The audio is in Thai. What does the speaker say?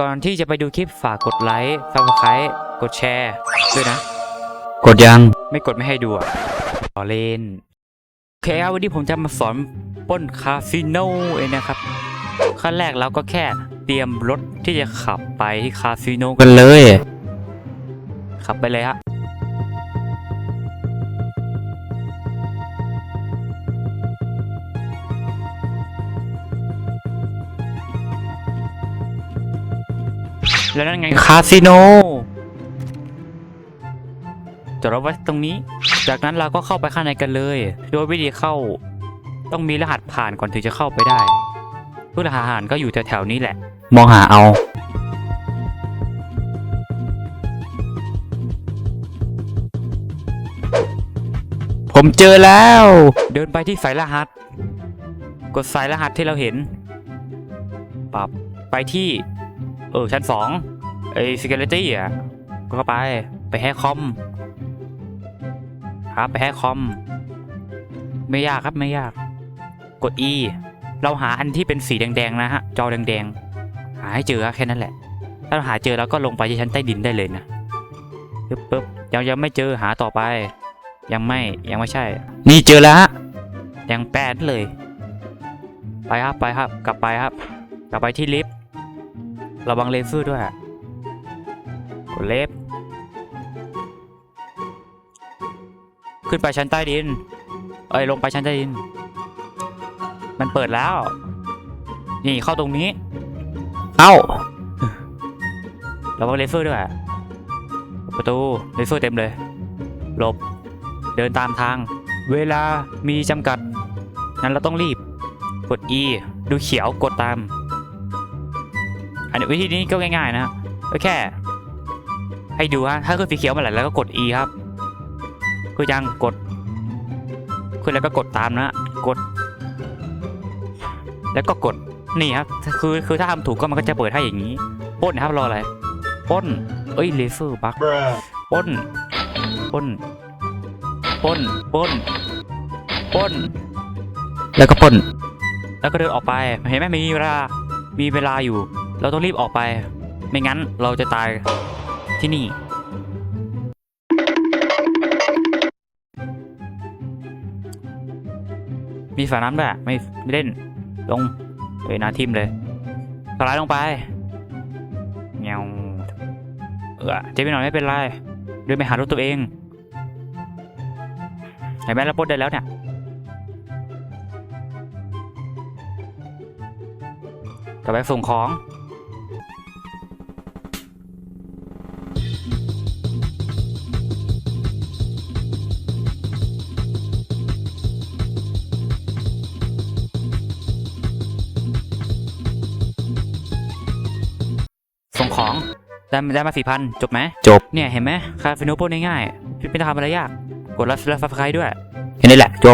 ก่อนที่จะไปดูคลิปฝากกดไลค์ซับสไครต์กดแชร์ด้วยนะ กดยัง ไม่กดไม่ให้ดูอะต่อเล่นโอเคครับวันนี้ผมจะมาสอนปล้นคาสิโนเองนะครับ ขั้นแรกเราก็แค่เตรียมรถที่จะขับไปที่คาสิโนกันเลย ขับไปเลยฮะ แล้วนั่นไงคาสิโนจอดรถไว้ตรงนี้ จากนั้นเราก็เข้าไปข้างในกันเลย โดยวิธีเข้า ต้องมีรหัสผ่านก่อนถึงจะเข้าไปได้ผู้รหัสผ่านก็อยู่แถวๆนี้แหละ มองหาเอาผมเจอแล้ว เดินไปที่สายรหัส กดสายรหัสที่เราเห็น ปรับไปที่ เออชั้นสองไอ้ security อะก็เข้าไปไปแฮกคอมครับไปแฮกคอม ไม่ยากครับไม่ยาก กด E เราหาอันที่เป็นสีแดงๆนะฮะจอแดงๆ หาให้เจอแค่นั้นแหละ ถ้าเราหาเจอแล้วก็ลงไปที่ชั้นใต้ดินได้เลยนะปึ๊บปึ๊บยังยังไม่เจอหาต่อไป ยังไม่ยังไม่ใช่ นี่เจอแล้วฮะยังแปดเลย ไปครับไปครับ กลับไปครับ กลับไปที่ลิฟต์ ระวังเลเซอร์ด้วยกดเลฟต์ขึ้นไปชั้นใต้ดิน เอ้ยลงไปชั้นใต้ดิน มันเปิดแล้ว นี่เข้าตรงนี้ เอ้าระวังเลเซอร์ด้วยประตูเลเซอร์เต็มเลย หลบ เดินตามทาง เวลามีจำกัด นั้นเราต้องรีบ กด E ดูเขียวกดตาม อันนี้วิธีนี้ก็ง่ายๆนะก็แค่ ให้ดูฮะถ้าขึ้นสีเขียวมาแล้วแล้วก็กด E ครับคือยังกดขึ้นแล้วก็กดตามนะกด แล้วก็กดนี่ครับคือคือถ้าทำถูกก็มันก็จะเปิดให้อย่างนี้ป้นนะครับรออะไรป้นเอ้ยเลเซอร์บักป้นป้นป้นป้นป้น แล้วก็ป้น แล้วก็เดินออกไปเห็นไหมมีเวลามีเวลาอยู่ เราต้องรีบออกไป ไม่งั้นเราจะตายที่นี่ มีฝาน้ำด้วยอะไม่ไม่เล่น ลงเฮ้ยนาทิมเลยสไลด์ลงไปเงี้ยเออเจ็บไปหน่อยไม่เป็นไรเดินไปหารถตัวเองเห็นไหมเราปลดได้แล้วเนี่ยกลับไปส่งของ ของได้ได้มาสี่พันจบไหมจบ เนี่ยเห็นไหมคาฟิโนโปรง่ายๆไม่ต้องทำอะไรยาก กดรับรับฟับใครด้วยแค่นี้แหละ จบ